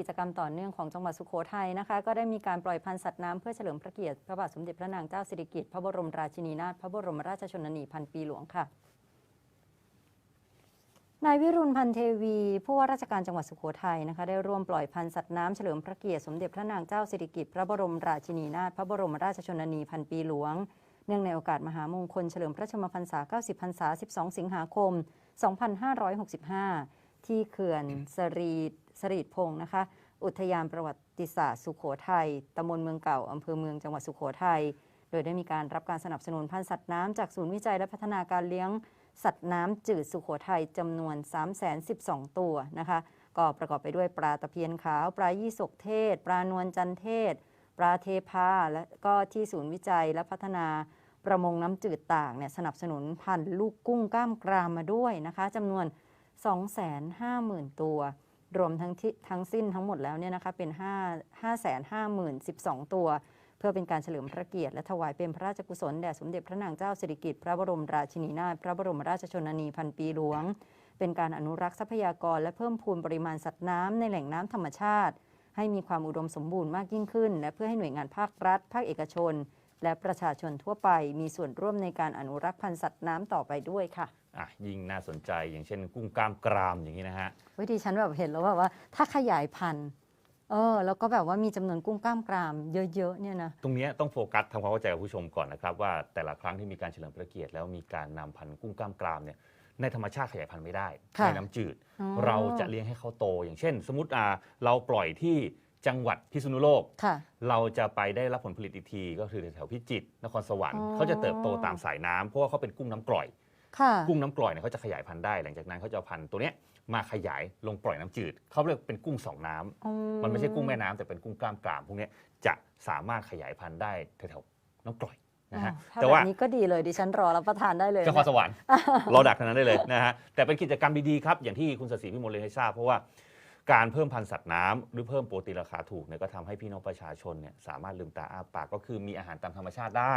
กิจกรรมต่อเนื่องของจังหวัดสุโขทัยนะคะ ก็ได้มีการปล่อยพันธุ์สัตว์น้ำเพื่อเฉลิมพระเกียรติพระบาทสมเด็จพระนางเจ้าสิริกิติ์พระบรมราชินีนาถพระบรมราชชนนีพันปีหลวงค่ะนายวิรุณพันเทวีผู้ว่าราชการจังหวัดสุโขทัยนะคะได้ร่วมปล่อยพันธุ์สัตว์น้ำเฉลิมพระเกียรติสมเด็จพระนางเจ้าสิริกิติ์พระบรมราชินีนาถพระบรมราชชนนีพันปีหลวง เนื่องในโอกาสมหามงคลเฉลิมพระชนมพรรษา 90 พรรษา 12 สิงหาคม 2565 ที่เขื่อนสรี สรีดพงศ์นะคะ อุทยานประวัติศาสตร์สุโขทัยตำบลเมืองเก่าอำเภอเมืองจังหวัดสุโขทัยโดยได้มีการรับการสนับสนุนพันธุ์สัตว์น้ำจากศูนย์วิจัยและพัฒนาการเลี้ยงสัตว์น้ำจืดสุโขทัยจำนวน 312 ตัวนะคะ ก็ประกอบไปด้วยปลาตะเพียนขาว ปลายี่สกเทศ ปลานวลจันเทศ ปลาเทพา และก็ที่ศูนย์วิจัยและพัฒนาประมงน้ำจืดต่างเนี่ยสนับสนุนพันธุ์ลูกกุ้งกล้ามกรามมาด้วยนะคะจำนวน 250,000 ตัว รวมทั้งที่ทั้งสิ้นทั้งหมดแล้วเนี่ยนะคะเป็น5 550,012 ตัว เพื่อเป็นการเฉลิมพระเกียรติและถวายเป็นพระราชกุศลแด่สมเด็จพระนางเจ้าสิริกิติ์พระบรมราชินีนาถพระบรมราชชนนีพันปีหลวง เป็นการอนุรักษ์ทรัพยากรและเพิ่มพูนปริมาณสัตว์น้ำในแหล่งน้ำธรรมชาติ ให้มีความอุดมสมบูรณ์มากยิ่งขึ้น และเพื่อให้หน่วยงานภาครัฐ ภาคเอกชน และประชาชนทั่วไปมีส่วนร่วมในการอนุรักษ์พันธุ์สัตว์น้ำต่อไปด้วยค่ะอะยิ่งน่าสนใจอย่างเช่น กุ้งกล้ามกรามอย่างนี้นะฮะวิธีฉันแบบเห็นแล้วแบบว่าถ้าขยายพันธุ์เออแล้วก็แบบว่ามีจำนวนกุ้งกล้ามกรามเยอะๆเนี่ยนะตรงเนี้ยต้องโฟกัสทำความเข้าใจกับผู้ชมก่อนนะครับว่าแต่ละครั้งที่มีการเฉลิมพระเกียรติแล้วมีการนำพันธุ์กุ้งกล้ามกรามเนี่ยในธรรมชาติขยายพันธุ์ไม่ได้ค่ะในน้ำจืดอ๋อเราจะเลี้ยงให้เขาโต อย่างเช่น สมมติอ่าเราปล่อยที่ จังหวัดพิษณุโลก ค่ะ เราจะไปได้รับผลผลิตอีกที ก็คือแถวๆพิจิตรนครสวรรค์อ๋อ เขาจะเติบโตตามสายน้ำเพราะว่าเขาเป็นกุ้งน้ำกร่อย ค่ะกุ้งน้ำกร่อยเนี่ยเขาจะขยายพันธุ์ได้ หลังจากนั้นเขาจะเอาพันธุ์ตัวเนี้ยมาขยายลงปล่อยน้ำจืดเขาเรียกเป็นกุ้งสองน้ำอืมันไม่ใช่กุ้งแม่น้ำแต่เป็นกุ้งกล้ามกรามพวกเนี้ยจะสามารถขยายพันธุ์ได้แถวๆน้ำกร่อยนะฮะอ๋อถ้าแต่แบว่าบนี้ก็ดีเลยดิฉันรอรับประทานได้เลยเจ้าขอสเนี่ยวรรค์เราดักทางนั้นได้เลยนะฮะแต่เป็นกิจกรรมดีๆครับ อย่างที่คุณสศิพิมลเลยนให้ทราบ เพราะว่า การเพิ่มพันธุ์สัตว์น้ำหรือเพิ่มโปรตีนราคาถูกเนี่ยก็ทำให้พี่น้องประชาชนเนี่ยสามารถลืมตาอ้าปากก็คือมีอาหารตามธรรมชาติได้